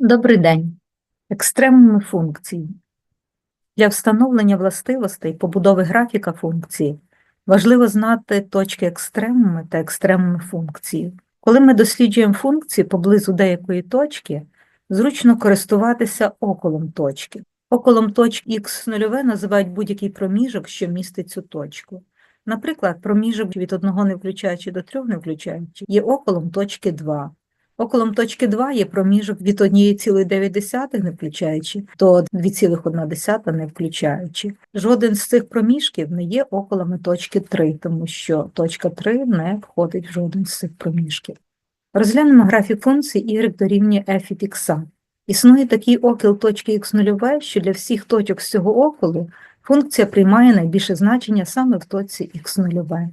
Добрий день. Екстремуми функції. Для встановлення властивостей побудови графіка функції важливо знати точки екстремуми та екстремуми функції. Коли ми досліджуємо функції поблизу деякої точки, зручно користуватися околом точки. Околом точки х0 називають будь-який проміжок, що містить цю точку. Наприклад, проміжок від 1 не включаючи до 3 не включаючи є околом точки 2. Околом точки 2 є проміжок від 1,9 не включаючи до 2,1 не включаючи. Жоден з цих проміжків не є околами точки 3, тому що точка 3 не входить в жоден з цих проміжків. Розглянемо графік функції y дорівнює f від x. Існує такий окіл точки x0, що для всіх точок з цього околу функція приймає найбільше значення саме в точці x0.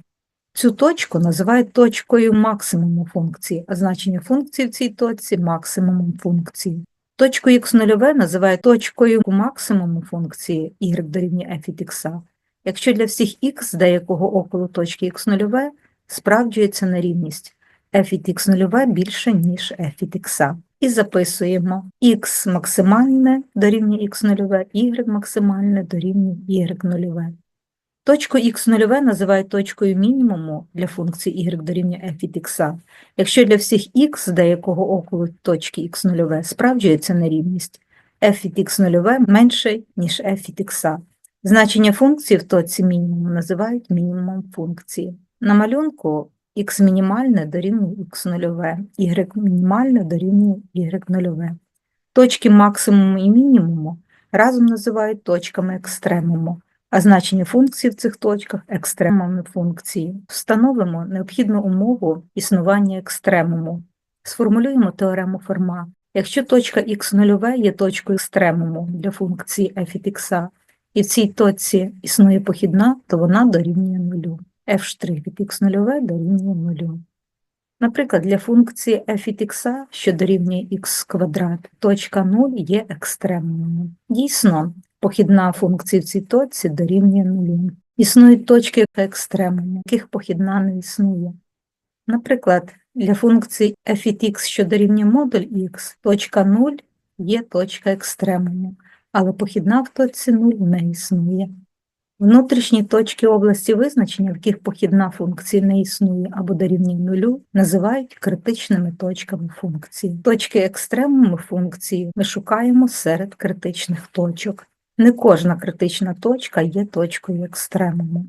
Цю точку називають точкою максимуму функції, а значення функції в цій точці максимумом функції. Точку х0 називають точкою максимуму функції y дорівнює f від x, якщо для всіх х деякого околу точки х0 справджується на рівність f від x0 більше, ніж f від x. І записуємо x максимальне дорівнює x0, y максимальне дорівнює y0. Точку х0 називають точкою мінімуму для функції y дорівнює f від x, якщо для всіх х деякого околу точки х0 справджується на рівність f від x0 менше, ніж f від x. Значення функції в точці мінімуму називають мінімумом функції. На малюнку х мінімальне дорівнює х0, y мінімальне дорівнює y0. Точки максимуму і мінімуму разом називають точками екстремуму а значення функцій в цих точках екстремумні функції. Встановимо необхідну умову існування екстремуму. Сформулюємо теорему Ферма. Якщо точка х0 є точкою екстремуму для функції f від x, і в цій точці існує похідна, то вона дорівнює нулю. f' від х0 дорівнює нулю. Наприклад, для функції f від x, що дорівнює х квадрат, точка 0 є екстремумом. Дійсно, похідна функції в цій точці дорівнює нулю. Існують точки екстремуму, яких похідна не існує. Наприклад, для функції f від x, що дорівнює модуль x, точка 0 є точка екстремуму, але похідна в точці 0 не існує. Внутрішні точки області визначення, в яких похідна функція не існує або дорівнює нулю, називають критичними точками функції. Точки екстремуму функції ми шукаємо серед критичних точок. Не кожна критична точка є точкою екстремуму.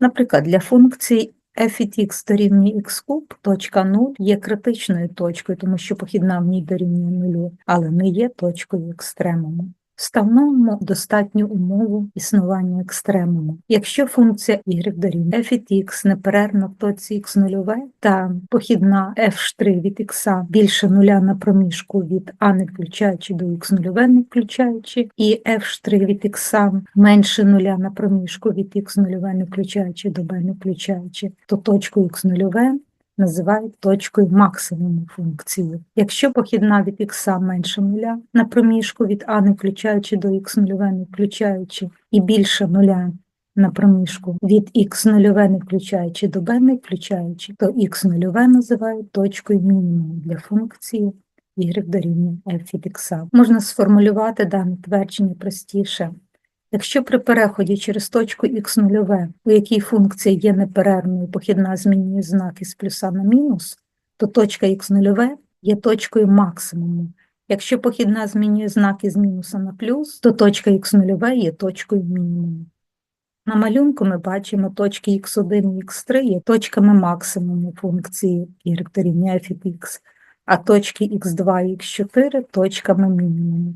Наприклад, для функції f від x дорівнює x куб, точка 0 є критичною точкою, тому що похідна в ній дорівнює нулю, але не є точкою екстремуму. Встановимо достатню умову існування екстремуму. Якщо функція y дорівнює f від x неперервно в точці x0 та похідна f' від x більше нуля на проміжку від а не включаючи до x0 не включаючи, і f' від x менше нуля на проміжку від x0 не включаючи до b не включаючи, то точку x0 називають точкою максимуму функції. Якщо похідна від х менше нуля на проміжку від а не включаючи до х0 не включаючи і більше нуля на проміжку від х0 не включаючи до b не включаючи, то х0 називають точкою мінімуму для функції y дорівнює f від x. Можна сформулювати дане твердження простіше. Якщо при переході через точку х0, у якій функція є неперервною, похідна змінює знак із плюса на мінус, то точка х0 є точкою максимуму. Якщо похідна змінює знак із мінуса на плюс, то точка х0 є точкою мінімуму. На малюнку ми бачимо точки х1 і х3 є точками максимуму функції y дорівнює x, а точки х2 і х4 точками мінімуму.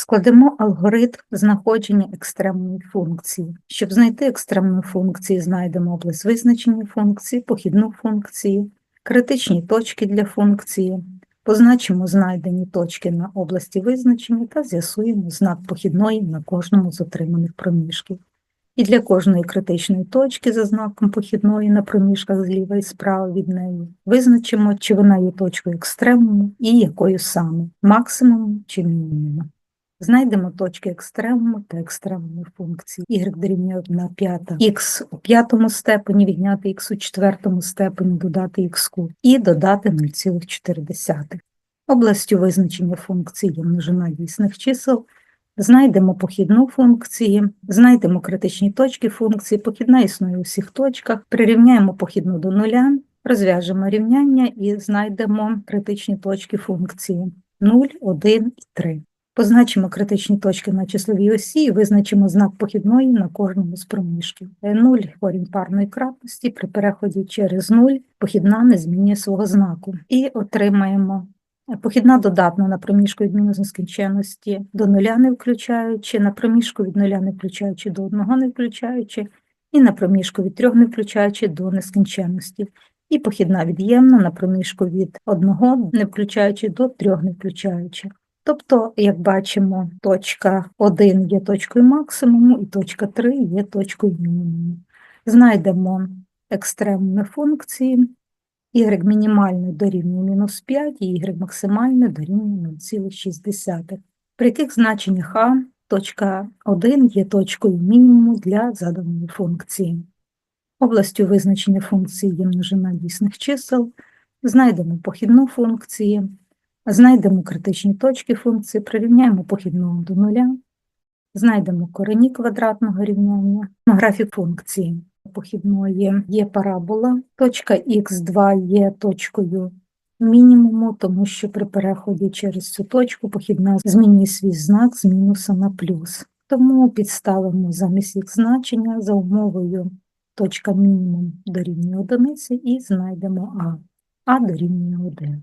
Складемо алгоритм знаходження екстремної функції. Щоб знайти екстремну функцію, знайдемо область визначення функції, похідну функцію, критичні точки для функції, позначимо знайдені точки на області визначення та з'ясуємо знак похідної на кожному з отриманих проміжків. І для кожної критичної точки за знаком похідної на проміжках зліва і справа від неї визначимо, чи вона є точкою екстремуму і якою саме максимумом чи мінімумом. Знайдемо точки екстремуму та екстремуму функції. Y дорівнює 1 п'ята, х у п'ятому степені, відняти х у четвертому степені, додати х і додати 0,4. Областю визначення функції є множина дійсних чисел. Знайдемо похідну функції, знайдемо критичні точки функції, похідна існує у всіх точках, прирівняємо похідну до нуля, розв'яжемо рівняння і знайдемо критичні точки функції 0, 1 і 3. Позначимо критичні точки на числовій осі і визначимо знак похідної на кожному з проміжків. 0 – корінь парної кратності, при переході через 0 похідна не змінює свого знаку. І отримаємо Похідна додатна на проміжку від мінус нескінченності до нуля не включаючи, на проміжку від нуля не включаючи до одного не включаючи, і на проміжку від трьох не включаючи до нескінченності. І похідна від'ємна на проміжку від одного не включаючи до трьох не включаючи. Тобто, як бачимо, точка 1 є точкою максимуму і точка 3 є точкою мінімуму. Знайдемо екстремні функції, y мінімальне дорівнює мінус 5 і y максимальне дорівнює 0,6. При яких значеннях а точка 1 є точкою мінімуму для заданої функції. Областю визначення функції є множина дійсних чисел, знайдемо похідну функції, знайдемо критичні точки функції, прирівняємо похідну до нуля, знайдемо корені квадратного рівняння на графік функції похідної є парабола. Точка х2 є точкою мінімуму, тому що при переході через цю точку похідна змінює свій знак з мінуса на плюс. Тому підставимо замість х значення за умовою точка мінімум дорівнює одиниці і знайдемо а. А дорівнює 1.